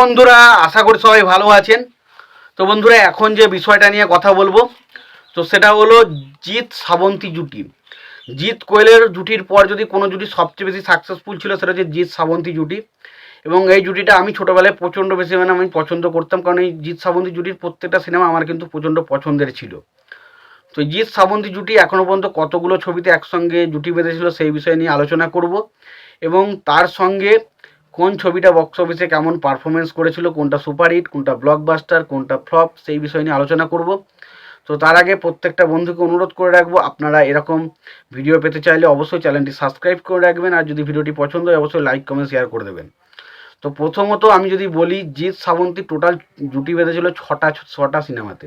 বন্ধুরা, আশা করি সবাই ভালো আছেন। তো বন্ধুরা, এখন যে বিষয়টা নিয়ে কথা বলব, তো সেটা হলো জিৎ শ্রাবন্তী জুটি। জিৎ কোয়েলের জুটির পর যদি কোনো জুটি সবচেয়ে বেশি সাকসেসফুল ছিল, সেটা হচ্ছে জিৎ শ্রাবন্তী জুটি। এবং এই জুটিটা আমি ছোটোবেলায় প্রচণ্ড বেশি মানে আমি পছন্দ করতাম, কারণ এই জিৎ শ্রাবন্তী জুটির প্রত্যেকটা সিনেমা আমার কিন্তু প্রচণ্ড পছন্দের ছিল। তো জিৎ শ্রাবন্তী জুটি এখনও পর্যন্ত কতগুলো ছবিতে একসঙ্গে জুটি বেঁধেছিল, সেই বিষয় নিয়ে আলোচনা করব। এবং তার সঙ্গে কোন ছবিটা বক্স অফিসে কেমন পারফরমেন্স করেছিল, কোনটা সুপারহিট কোনটা ব্লকবাস্টার কোনটা ফ্লপ সেই বিষয় নিয়ে আলোচনা করব। তো তার আগে প্রত্যেকটা বন্ধুকে অনুরোধ করে রাখব, আপনারা এরকম ভিডিও পেতে চাইলে অবশ্যই চ্যানেলটি সাবস্ক্রাইব করে রাখবেন, আর যদি ভিডিওটি পছন্দ হয়, অবশ্যই লাইক কমেন্ট শেয়ার করে দেবেন। তো প্রথমত আমি যদি বলি, জিৎ শ্রাবন্তী টোটাল জুটি বেঁধেছিল ছটা ছটা সিনেমাতে।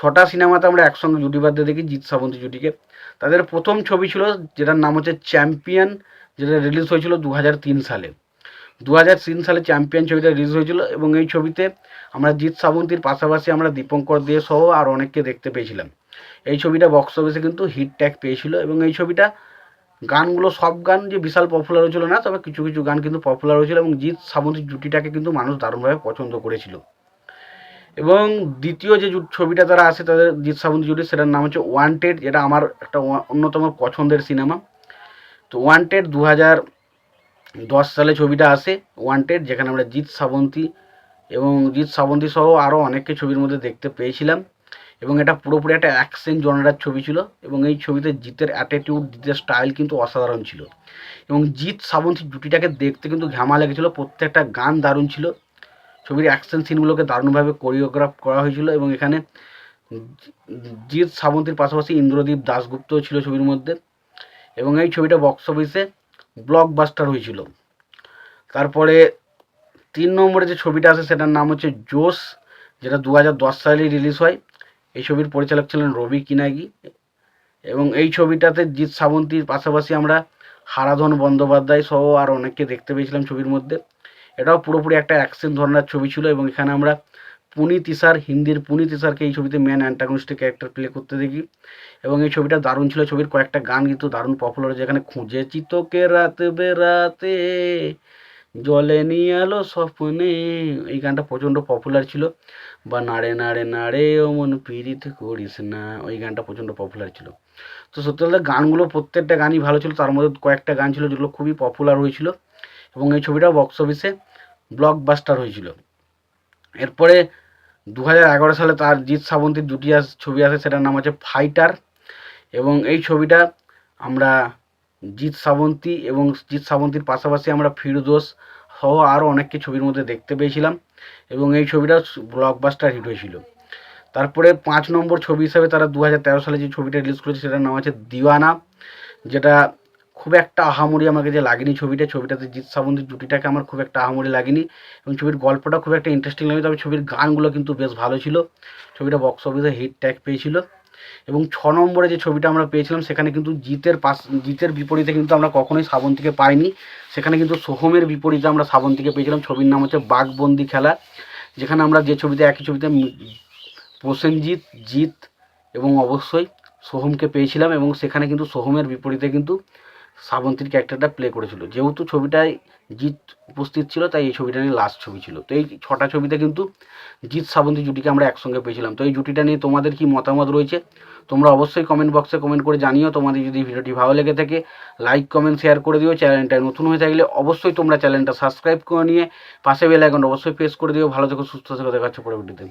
ছটা সিনেমাতে আমরা একসঙ্গে জুটি বাঁধতে দেখি, জিৎ শ্রাবন্তী জুটিকে। তাদের প্রথম ছবি ছিল, যেটার নাম হচ্ছে চ্যাম্পিয়ন, যেটা রিলিজ হয়েছিল দু হাজার তিন সালে। দু হাজার তিন সালে চ্যাম্পিয়ন ছবিটা রিলিজ হয়েছিল এবং এই ছবিতে আমরা জিৎ শ্রাবন্তীর পাশাপাশি আমরা দীপঙ্কর দে সহ আর অনেককে দেখতে পেয়েছিলাম। এই ছবিটা বক্স অফিসে কিন্তু হিট ট্যাগ পেয়েছিল এবং এই ছবিটা গানগুলো সব গান যে বিশাল পপুলার হয়েছিল না, তবে কিছু কিছু গান কিন্তু পপুলার হয়েছিল এবং জিৎ শ্রাবন্তীর জুটিটাকে কিন্তু মানুষ দারুণভাবে পছন্দ করেছিল। এবং দ্বিতীয় যে ছবিটা তারা আছে তাদের জিৎ শ্রাবন্তী জুটি, সেটার নাম হচ্ছে ওয়ান্টেড যেটা আমার একটা অন্যতম পছন্দের সিনেমা তো ওয়ান্টেড দু হাজার দশ সালে ছবিটা আসে ওয়ান্টেড যেখানে আমরা জিৎ শ্রাবন্তী এবং জিৎ শ্রাবন্তী সহ আরও অনেককে ছবির মধ্যে দেখতে পেয়েছিলাম। এবং এটা পুরোপুরি একটা অ্যাকশন জনরার ছবি ছিল এবং এই ছবিতে জিতের অ্যাটিটিউড জিতের স্টাইল কিন্তু অসাধারণ ছিল। এবং জিৎ সাবন্তী জুটিটাকে দেখতে কিন্তু ঘামা লেগেছিল, প্রত্যেকটা গান দারুণ ছিল। ছবির অ্যাকশন সিনগুলোকে দারুণভাবে কোরিওগ্রাফ করা হয়েছিল এবং এখানে জিৎ শ্রাবন্তীর পাশাপাশি ইন্দ্রদীপ দাশগুপ্তও ছিল ছবির মধ্যে। এবং এই ছবিটা বক্স অফিসে ব্লকবাস্টার হয়েছিল। তারপরে তিন নম্বরে যে ছবিটা আছে, সেটার নাম হচ্ছে জোশ, যেটা দু হাজার দশ সালে রিলিজ হয়। এই ছবির পরিচালক ছিলেন রবি কিনাগি এবং এই ছবিটাতে জিৎ শ্রাবন্তীর পাশাপাশি আমরা হারাধন বন্দ্যোপাধ্যায় সহ আর অনেককে দেখতে পেয়েছিলাম ছবির মধ্যে। এটাও পুরোপুরি একটা অ্যাকশন ধরনের ছবি ছিল এবং এখানে আমরা পুনিত ইসার, হিন্দির পুনিত ইসারকে এই ছবিতে মেন অ্যান্টাগনিস্টিক ক্যারেক্টার প্লে করতে দেখি। এবং এই ছবিটা দারুণ ছিল, ছবির কয়েকটা গান কিন্তু দারুণ পপুলার যেখানে খুঁজেছি তোকে রাত বেরাতে, জলে নিয়ে আলো স্বপ্নে। এই গানটা প্রচণ্ড পপুলার ছিল। বা নাড়ে নাড়ে নাড়ে অমন পীড়িত করিস না। ওই গানটা প্রচণ্ড পপুলার ছিল। তো সত্যি বলতে গানগুলো প্রত্যেকটা গানই ভালো ছিল। তার মধ্যে কয়েকটা গান ছিল যেগুলো খুবই পপুলার হয়েছিল। এবং এই ছবিটা বক্স অফিসে ব্লকবাস্টার হয়েছিল। এরপরে দু হাজার এগারো সালে তার জিৎ শ্রাবন্তীর দুটি ছবি আসে, সেটার নাম হচ্ছে ফাইটার এবং এই ছবিটা আমরা জিৎ শ্রাবন্তী এবং জিৎ শ্রাবন্তীর পাশাপাশি আমরা ফিরদোস সহ আরও অনেককে ছবির মধ্যে দেখতে পেয়েছিলাম এবং এই ছবিটা ব্লকবাস্টার হিট হয়েছিল। তারপরে পাঁচ নম্বর ছবি হিসাবে তারা দু হাজার তেরো সালে যে ছবিটা রিলিজ করেছে, সেটার নাম আছে দিওয়ানা, যেটা খুব একটা আহামরি আমাকে যে লাগেনি ছবিটা, ছবিটাতে জিৎ শ্রাবন্তীর জুটিটাকে আমার খুব একটা আহামরি লাগেনি এবং ছবির গল্পটা খুব একটা ইন্টারেস্টিং লাগে তবে ছবির গানগুলো কিন্তু বেশ ভালো ছিল। ছবিটা বক্স অফিসে হিট ট্যাগ পেয়েছিল। এবং ছ নম্বরে যে ছবিটা আমরা পেয়েছিলাম, সেখানে কিন্তু জিতের পাশ জিতের বিপরীতে কিন্তু আমরা কখনোই শ্রাবন্তীকে পাইনি। সেখানে কিন্তু সোহমের বিপরীতে আমরা শ্রাবন্তীকে পেয়েছিলাম। ছবির নাম হচ্ছে বাঘবন্দি খেলা। যেখানে আমরা যে ছবিতে, একই ছবিতে প্রসেনজিৎ, জিৎ এবং অবশ্যই সোহমকে পেয়েছিলাম এবং সেখানে কিন্তু সোহমের বিপরীতে কিন্তু শ্রাবন্তীর ক্যারেক্টারটা প্লে করেছিল। যেহেতু ছবিটায় জিৎ উপস্থিত ছিল, তাই এই ছবিটা নিয়ে লাস্ট ছবি ছিল। তো এই ছটা ছবিতে কিন্তু জিৎ, শ্রাবন্তী জুটিকে আমরা একসঙ্গে পেয়েছিলাম। তো এই জুটিটা নিয়ে তোমাদের কি মতামত রয়েছে? তোমরা অবশ্যই কমেন্ট বক্সে কমেন্ট করে জানিও। তোমাদের যদি ভিডিওটি ভালো লেগে থাকে লাইক কমেন্ট শেয়ার করে দিও। চ্যানেলটা নতুন হয়ে থাকলে অবশ্যই তোমরা চ্যানেলটা সাবস্ক্রাইব করে নিয়ে পাশে বেল আইকন অবশ্যই প্রেস করে দিও। ভালো থেকো, সুস্থ থেকো দেখাচ্ছে পরবর্তীতে।